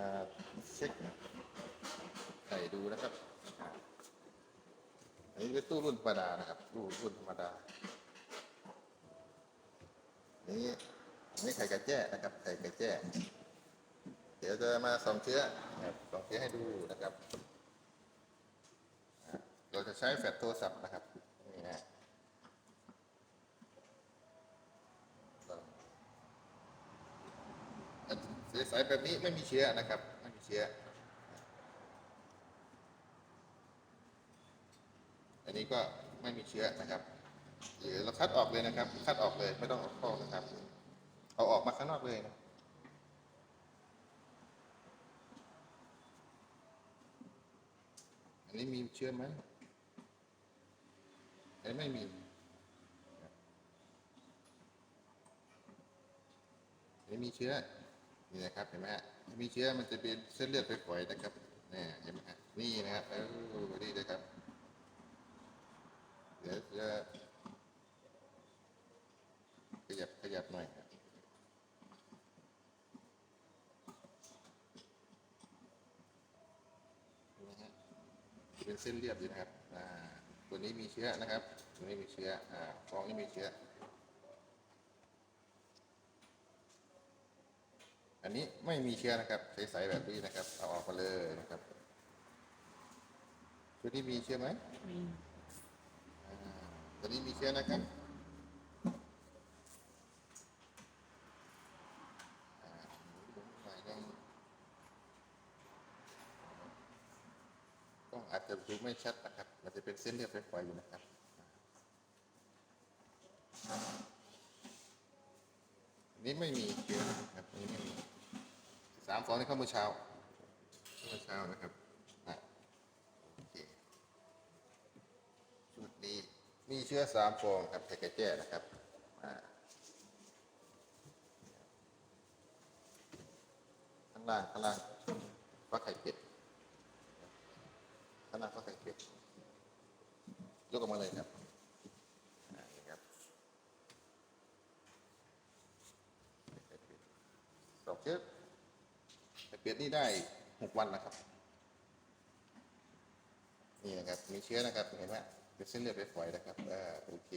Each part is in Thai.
มาเช็คใส่ดูนะครับ อันนี้เป็นตู้รุ่นธรรมดานะครับตู้รุ่นธรรมดา นี่นี่ไข่ไก่แจ้นะครับ ไข่ไก่แจ้ เดี๋ยวจะมาส่องเชื้อนะครับส่องเชื้อให้ดูนะครับ เราจะใช้แฟลชโทรศัพท์นะครับนี่นะลอง อันใสๆแบบนี้ไม่มีเชื้อนะครับ ไม่มีเชื้อ อันนี้ก็ไม่มีเชื้อนะครับหรือเราคัดออกเลยนะครับ คัดออกเลยไม่ต้องออกข้อนะครับ เอาออกมาข้างนอกเลยนะอันนี้มีเชื้อไหมอันนี้ไม่มีอันนี้มีเชื้อ นี่นะครับเห็นไหมฮะมีเชื้อมันจะเป็นเส้นเลือดไปฝอยนะครับนี่เห็นไหมฮะนี่นะครับเออนี่นะครับ เดี๋ยวจะขยับขยับหน่อยครับนี่นะฮะเป็นเส้นเลือดอยู่นะครับ อ่า ตัวนี้มีเชื้อนะครับ ตัวนี้มีเชื้อ อ่าฟองนี้มีเชื้อ อันนี้ไม่มีเชื้อนะครับใสๆแบบนี้นะครับ เอาออกมาเลยนะครับตัวนี้มีเชื้อไหมมีอ่าตัวนี้มีเชื้อนะครับกล้องอาจจะดูไม่ชัดนะครับ มันจะเป็นเส้นเลือดฝอยๆอยู่นะครับอันนี้ไม่มีเชื้อนะครับอันนี้ไม่มี สามฟองนี่ข้าเมื่อเช้าข้าเมื่อเช้านะครับอะโอเคชุดนี้มีเชื้อสามฟองครับไข่ไก่แจ้นะครับอ่าข้างล่างข้างล่างฟักไข่เป็ดข้างล่างฟักไข่เป็ดยกออกมาเลยครับอ่านี่ครับดอกเชื้อ แต่เปียนนี่ได้หกวันนะครับ นี่นะครับ มีเชื้อนะครับ เห็นไหมเป็นเส้นเลือดไปฝอยนะครับอ่าโอเค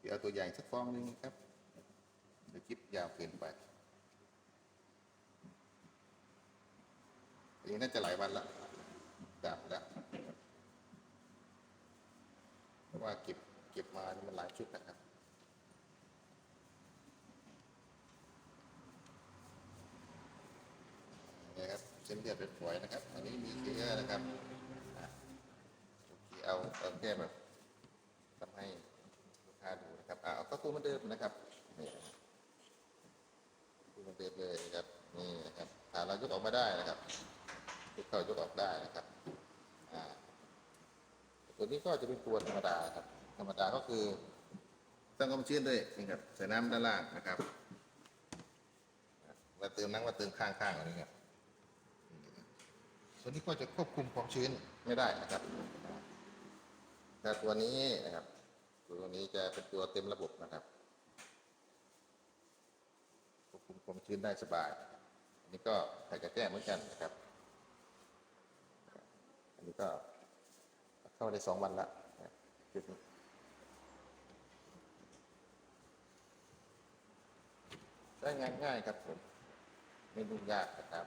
เดี๋ยวเอาตัวอย่างสักฟองหนึ่งครับ เดี๋ยวคลิปยาวเกินไปอันนี้น่าจะหลายวันละดับแล้วเพราะว่าเก็บเก็บมานี่มันหลายชุดนะครับนี่ครับ เส้นเลือดเป็นฝอยนะครับ อันนี้มีเชื้อนะครับอะโอเคเอาเอาแค่แบบทำให้ลูกค้าดูนะครับเอาก็ตัวเหมาเดิมนะครับนี่ตัวเหมาเดิมเลยนะครับนี่นะครับอาเรายกออกมาได้นะครับยกเข้ายกออกได้นะครับตัวนี้ก็จะเป็นตัวธรรมดาครับ ธรรมดาก็คือตั้งความชื้นด้วยนี่ครับใส่น้ำด้านล่างนะครับมาเติมน้ำมาเติมข้างๆอะไรเงี้ย ตัวนี้ก็จะควบคุมความชื้นไม่ได้นะครับแต่ตัวนี้นะครับ ตัวนี้จะเป็นตัวเต็มระบบนะครับ ควบคุมความชื้นได้สบายอันนี้ก็ไข่กระแจ้เหมือนกันนะครับ อันนี้ก็เข้าได้สองวันละนะจุดนี้ใช้งานง่ายครับผม ไม่ยุ่งยากนะครับ